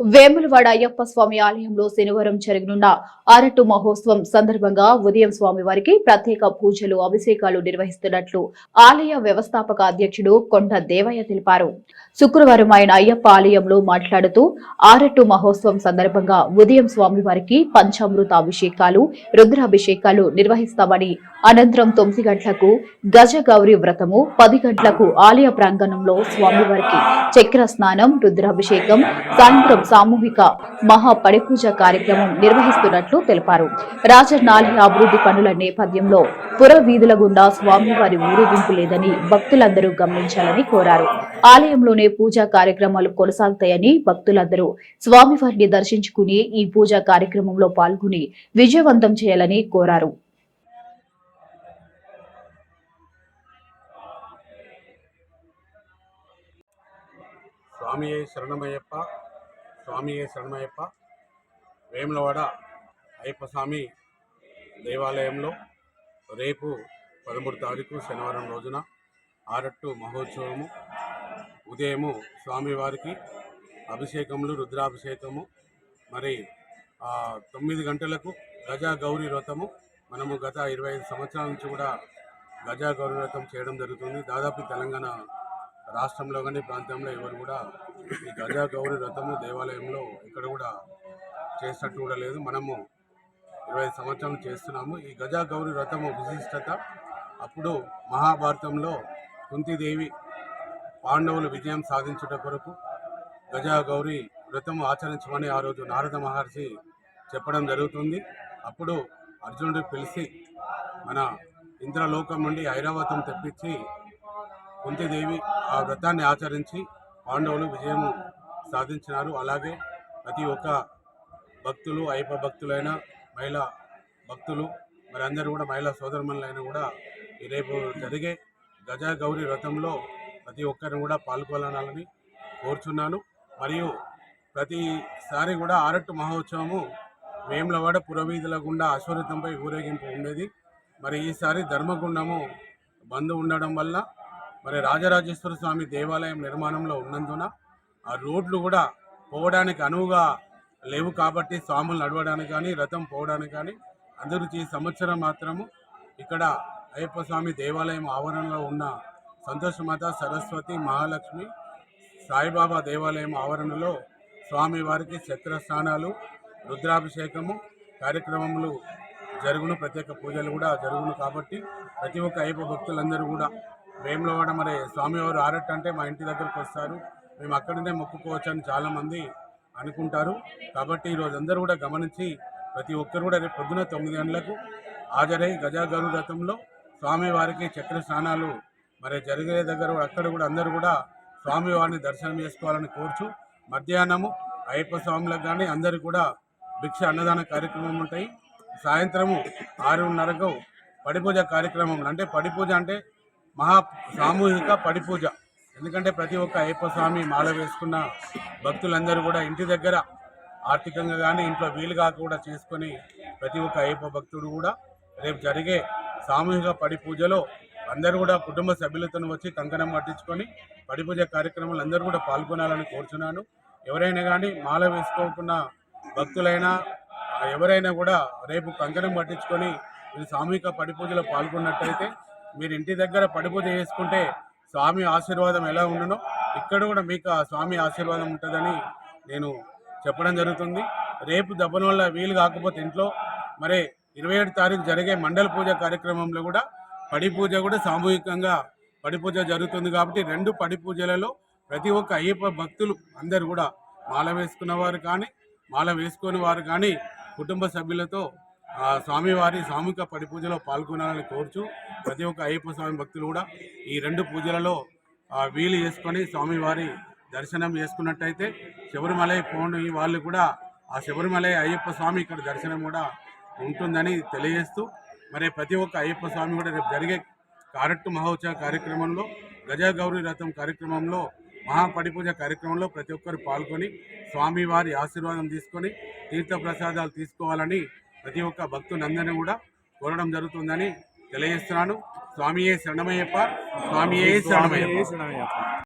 వేములవాడ అయ్యప్ప స్వామి ఆలయంలో శనివారం జరగనున్న అరటు మహోత్సవం సందర్భంగా ఉదయం స్వామి వారికి ప్రత్యేక పూజలు అభిషేకాలు నిర్వహిస్తున్నట్లు ఆలయ వ్యవస్థాపక అధ్యక్షుడు కొండ దేవయ్య తెలిపారు. శుక్రవారం ఆయన అయ్యప్ప ఆలయంలో మాట్లాడుతూ ఆరట్టు మహోత్సవం సందర్భంగా ఉదయం స్వామి వారికి పంచామృత అభిషేకాలు రుద్రాభిషేకాలు నిర్వహిస్తామని అనంతరం తొమ్మిది గంటలకు గజ గౌరి వ్రతము పది గంటలకు ఆలయ ప్రాంగణంలో స్వామివారికి చక్ర స్నానం రుద్రాభిషేకం సాయంత్రం సామూహిక మహా పడిపూజ కార్యక్రమం నిర్వహిస్తున్నట్లు తెలిపారు. రాజన్న అభివృద్ధి పనుల నేపథ్యంలో పుర వీధుల గుండా స్వామివారి ఊరేగింపు లేదని భక్తులందరూ గమనించాలని కోరారు. ఆలయంలోనే పూజా కార్యక్రమాలు కొనసాగుతాయని భక్తులందరూ స్వామివారిని దర్శించుకుని ఈ పూజా కార్యక్రమంలో పాల్గొని విజయవంతం చేయాలని కోరారు. స్వామి శరణమయ్యప్ప. స్వామియే శరణమయ్యప్ప వేములవాడ అయ్యప్ప స్వామి దేవాలయంలో రేపు పదమూడు తారీఖు శనివారం రోజున ఆరట్టు మహోత్సవము. ఉదయము స్వామివారికి అభిషేకములు రుద్రాభిషేకము. మరి తొమ్మిది గంటలకు గజా గౌరీ వ్రతము. మనము గత ఇరవై ఐదు సంవత్సరాల నుంచి కూడా గజా గౌరీ వ్రతం చేయడం జరుగుతుంది. దాదాపు తెలంగాణ రాష్ట్రంలో కానీ ప్రాంతంలో ఎవరు కూడా ఈ గజా గౌరి వ్రతము దేవాలయంలో ఇక్కడ కూడా చేసినట్టు కూడా లేదు. మనము ఇరవై ఐదు సంవత్సరాలు చేస్తున్నాము. ఈ గజా గౌరి వ్రతము విశిష్టత అప్పుడు మహాభారతంలో కుంతిదేవి పాండవులు విజయం సాధించుట కొరకు గజా గౌరీ వ్రతము ఆచరించమని ఆ రోజు నారద మహర్షి చెప్పడం జరుగుతుంది. అప్పుడు అర్జునుడు పిలిచి మన ఇంద్రలోకం నుండి ఐరావతం తెప్పించి కుంతిదేవి ఆ వ్రతాన్ని ఆచరించి పాండవులు విజయం సాధించినారు. అలాగే ప్రతి ఒక్క భక్తులు అయ్యప్ప భక్తులైన మహిళా భక్తులు మరి అందరూ కూడా మహిళా సోదరుమణులైన కూడా ఈ రేపు జరిగే గజా గౌరీ వ్రతంలో ప్రతి ఒక్కరిని కూడా పాల్గొనాలని కోరుచున్నాను. మరియు ప్రతిసారి కూడా ఆరట్టు మహోత్సవము వేములవాడ పురవీధుల గుండా అశ్వరితంపై ఊరేగింపు ఉండేది. మరి ఈసారి ధర్మగుండము బంద్ ఉండడం వల్ల మరి రాజరాజేశ్వర స్వామి దేవాలయం నిర్మాణంలో ఉన్నందున ఆ రోడ్లు కూడా పోవడానికి అనువుగా లేవు కాబట్టి స్వాములు నడవడానికి కానీ రథం పోవడానికి కానీ అందరూ ఈ సంవత్సరం మాత్రము ఇక్కడ అయ్యప్ప స్వామి దేవాలయం ఆవరణలో ఉన్న సంతోషమాత సరస్వతి మహాలక్ష్మి సాయిబాబా దేవాలయం ఆవరణలో స్వామివారికి చక్ర స్నానాలు రుద్రాభిషేకము కార్యక్రమములు జరుగును. ప్రత్యేక పూజలు కూడా జరుగును కాబట్టి ప్రతి ఒక్క అయ్యప్ప భక్తులందరూ కూడా వేములవాడ మరి స్వామివారు ఆరట్ అంటే మా ఇంటి దగ్గరకు వస్తారు. మేము అక్కడనే మొక్కుకోవచ్చు అని చాలామంది అనుకుంటారు. కాబట్టి ఈరోజు అందరూ కూడా గమనించి ప్రతి ఒక్కరు కూడా రేపు పొద్దున తొమ్మిది గంటలకు హాజరై గజాగరు రథంలో స్వామివారికి చక్ర స్నానాలు మరి జరిగే దగ్గర అక్కడ కూడా అందరూ కూడా స్వామివారిని దర్శనం చేసుకోవాలని కోరుచు మధ్యాహ్నము అయ్యప్ప స్వాములకు కానీ అందరూ కూడా భిక్ష అన్నదాన కార్యక్రమం ఉంటాయి. సాయంత్రము ఆరున్నరకు పడిపూజ కార్యక్రమం అంటే పడిపూజ అంటే మహా సామూహిక పడిపూజ ఎందుకంటే ప్రతి ఒక్క అయ్యప్ప స్వామి మాల వేసుకున్న భక్తులందరూ కూడా ఇంటి దగ్గర ఆర్థికంగా కానీ ఇంట్లో వీలుగా కూడా చేసుకొని ప్రతి ఒక్క అయ్యప్ప భక్తుడు కూడా రేపు జరిగే సామూహిక పడి పూజలో అందరూ కూడా కుటుంబ సభ్యులతో వచ్చి కంకణం పట్టించుకొని పడి పూజ కార్యక్రమాలు అందరూ కూడా పాల్గొనాలని కోరుచున్నాను. ఎవరైనా కానీ మాల వేసుకోకుండా భక్తులైనా ఎవరైనా కూడా రేపు కంకణం పట్టించుకొని మీరు సామూహిక పడి పూజలో పాల్గొన్నట్టయితే మీరు ఇంటి దగ్గర పడి పూజ చేసుకుంటే స్వామి ఆశీర్వాదం ఎలా ఉండనో ఇక్కడ కూడా మీకు ఆ స్వామి ఆశీర్వాదం ఉంటుందని నేను చెప్పడం జరుగుతుంది. రేపు దబ్బన వల్ల వీలు కాకపోతే ఇంట్లో మరి ఇరవై ఏడు తారీఖు జరిగే మండల పూజ కార్యక్రమంలో కూడా పడి పూజ కూడా సామూహికంగా పడి పూజ జరుగుతుంది కాబట్టి రెండు పడి పూజలలో ప్రతి ఒక్క అయ్యప్ప భక్తులు అందరు కూడా మాల వేసుకున్న వారు కానీ మాల వేసుకుని వారు కానీ కుటుంబ సభ్యులతో స్వామివారి సామూహిక పడి పూజలో పాల్గొనాలని కోరుచు ప్రతి ఒక్క అయ్యప్ప స్వామి భక్తులు కూడా ఈ రెండు పూజలలో వీలు చేసుకొని స్వామివారి దర్శనం చేసుకున్నట్టయితే శబరిమలై పోని వాళ్ళు కూడా ఆ శబరిమలై అయ్యప్ప స్వామి ఇక్కడ దర్శనం కూడా ఉంటుందని తెలియజేస్తూ మరి ప్రతి ఒక్క అయ్యప్ప స్వామి కూడా రేపు జరిగే కారట్టు మహోత్సవ కార్యక్రమంలో గజగౌరీ రథం కార్యక్రమంలో మహాపడిపూజ కార్యక్రమంలో ప్రతి ఒక్కరు పాల్గొని స్వామివారి ఆశీర్వాదం తీసుకొని తీర్థ ప్రసాదాలు తీసుకోవాలని ప్రతి ఒక్క భక్తులందరినీ కూడా కోరడం జరుగుతుందని తెలియజేస్తున్నాను. స్వామియే శరణమయ్యప్ప స్వామియే శరణమయ్యప్ప.